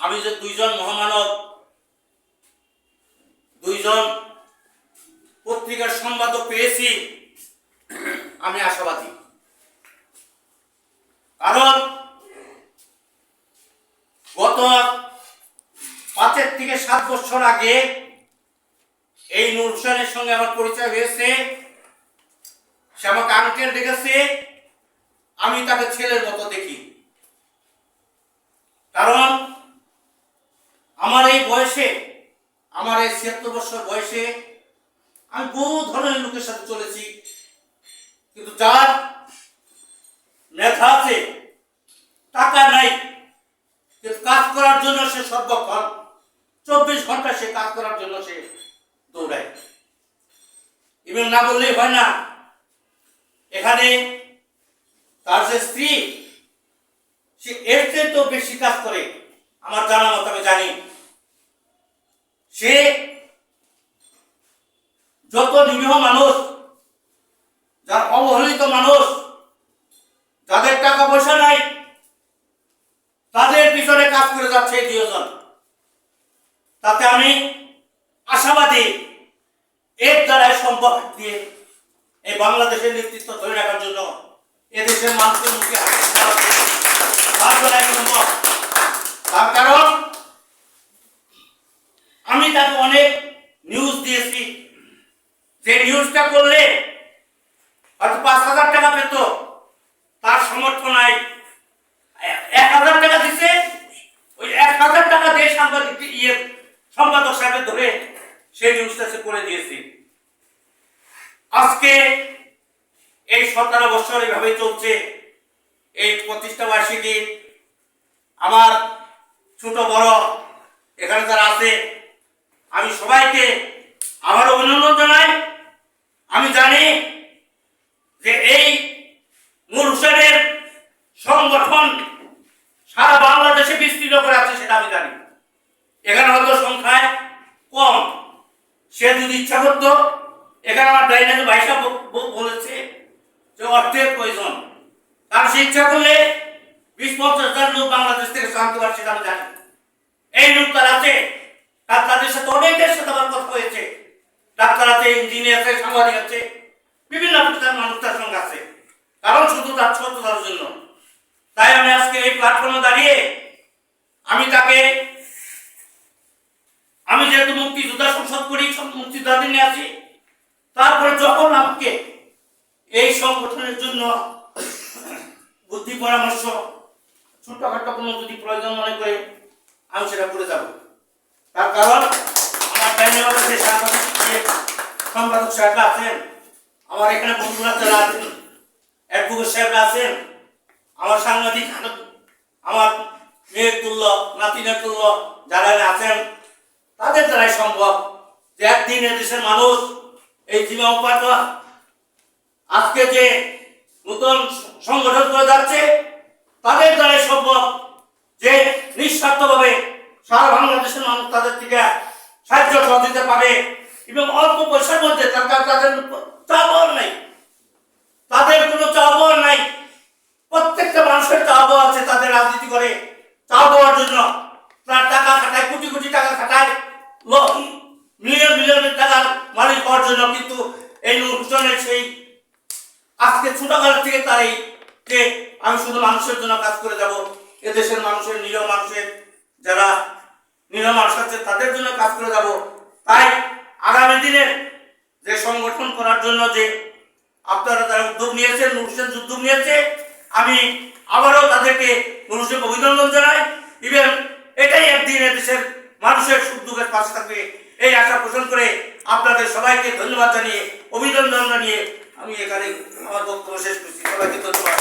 আমি যে দুইজন মহামানব, দুইজন পত্রিকার সংবাদও পেয়েছি, আমি আশাবাদী। কারণ গত পাঁচের থেকে সাত বছর আগে এই নূর হোসেনের সঙ্গে আমার পরিচয় হয়েছে। সে আমাকে আঙ্কেল ডেকেছে, আমি তাকে ছেলের মতো দেখি। কারণ আমার এই বয়সে, আমার এই ছিয়াত্তর বছর বয়সে আমি বহু ধরনের লোকের সাথে চলেছি। কিন্তু যার মেধা আছে, টাকা নাই, কিন্তু কাজ করার জন্য সে সর্বক্ষণ, চব্বিশ ঘণ্টা সে কাজ করার জন্য সে দৌড়ায়। এবং না বললেই হয় না। এখানে তার যে স্ত্রী, সে এর চেয়ে তো বেশি কাজ করে। আমার জানা মতো আমি জানি সে যত নিরীহ মানুষ, যার অবহেলিত মানুষ, যাদের টাকা পয়সা নাই, তাদের পিছনে কাজ করে যাচ্ছে এই দুজন তাতে আমি আশাবাদী এর দ্বারাই সম্ভব দিয়ে এই বাংলাদেশের নেতৃত্ব ধরে রাখার জন্য এদেশের মানুষের মুখে হাসি ফোটাতে তার দ্বারাই সম্ভব তার কারণ আমি তাকে অনেক নিউজ দিয়েছি যে নিউজটা করলে হয়তো পাঁচ হাজার টাকা পেত, তার সমর্থ নাই। এক হাজার টাকা দিছে, ওই এক হাজার টাকা দিয়ে সাংবাদিক ইয়ে সম্পাদক সাহেবের ধরে সেই নিউজটা সে করে দিয়েছি। আজকে এই সতেরো বছর এভাবে চলছে। এই প্রতিষ্ঠা বার্ষিকী আমার ছোট, বড় এখানে যারা আছে, আমি সবাইকে আবার অভিনন্দন জানাই আমি জানি যে এই নূর হোসেনের সংগঠন সারা বাংলাদেশে বিস্তৃত করে আছে সেটা আমি জানি। এখানে হয়তো সংখ্যায় কম। সে যদি ইচ্ছা করতো, এখানে আমার ডাইনাকে ভাইসা বলেছে যে অর্থের প্রয়োজন। তার সে ইচ্ছা করলে বিশ পঞ্চাশ হাজার লোক বাংলাদেশ থেকে পারে সেটা আমি জানি। এই লোক তার আছে, তার তাদের সাথে অনেকের সাথে আমার কথা হয়েছে। ডাক্তার আছে, ইঞ্জিনিয়ার আছে, সাংবাদিক আছে, বিভিন্ন প্রকার মানুষ তার সঙ্গে আছে। কারণ শুধু তার সত্যতার জন্য। তাই আমি আজকে এই প্ল্যাটফর্মে দাঁড়িয়ে আমি তাকে, আমি যেহেতু মুক্তিযোদ্ধা সংসদ করি নিয়ে আছি, তারপরে যখন আমাকে এই সংগঠনের জন্য বুদ্ধি পরামর্শ ছোটখাটো কোনো যদি প্রয়োজন মনে করে, আমি সেটা করে যাব। তার কারণ, আমার ব্যাঙ্গালোরে যে সম্পাদক সাহেবরা আছেন, আমার এখানে বন্ধুরা যারা আছেন, অ্যাডভোকেট সাহেবরা আছেন, আমার সাংবাদিক আমার মেয়ের তুল্য নাতিনের তুল্য যারা আছেন, তাদের দ্বারাই সম্ভব যে একদিন দেশের মানুষ এই জীবন উপাধ্যায় আজকে যে নতুন সংগঠন করে যাচ্ছে, তাদের দ্বারাই সম্ভব যে নিঃস্বার্থভাবে সারা বাংলাদেশের মানুষ তাদের থেকে সাহায্য সহযোগিতা পাবে। এবং অল্প পয়সার মধ্যে তার তাদের চাওয়ার নাই। তাদের কোনো চাওয়ার নাই। প্রত্যেকটা মানুষের চাওয়া আছে, তাদের রাজনীতি করে, চাওয়া পাওয়ার জন্য। তার টাকা খাটায়, কোটি কোটি টাকা খাটায় মিলিয়ন মিলিয়নের টাকার মালিক হওয়ার জন্য কিন্তু এই অনুষ্ঠানের সেই আজকে ছোটকাল থেকে তার এই যে আমি শুধু মানুষের জন্য কাজ করে যাব, এদেশের মানুষের, নিরীহ মানুষের, যারা নিরীহ মানুষ আছে, তাদের জন্য কাজ করে যাব। তাই আগামী দিনের যে সংগঠন করার জন্য যে আপনারা তারা উদ্যোগ নিয়েছেন নুরসেন উদ্যোগ নিয়েছে, আমি আবারও তাদেরকে নুরসেন অভিনন্দন জানাই। ইভেন এটাই একদিন দেশের মানুষের দুঃখের পাশে থাকবে এই আশা পোষণ করে আপনাদের সবাইকে ধন্যবাদ জানিয়ে, অভিনন্দন জানিয়ে আমি এখানে আমার বক্তব্য শেষ করছি। সবাইকে ধন্যবাদ।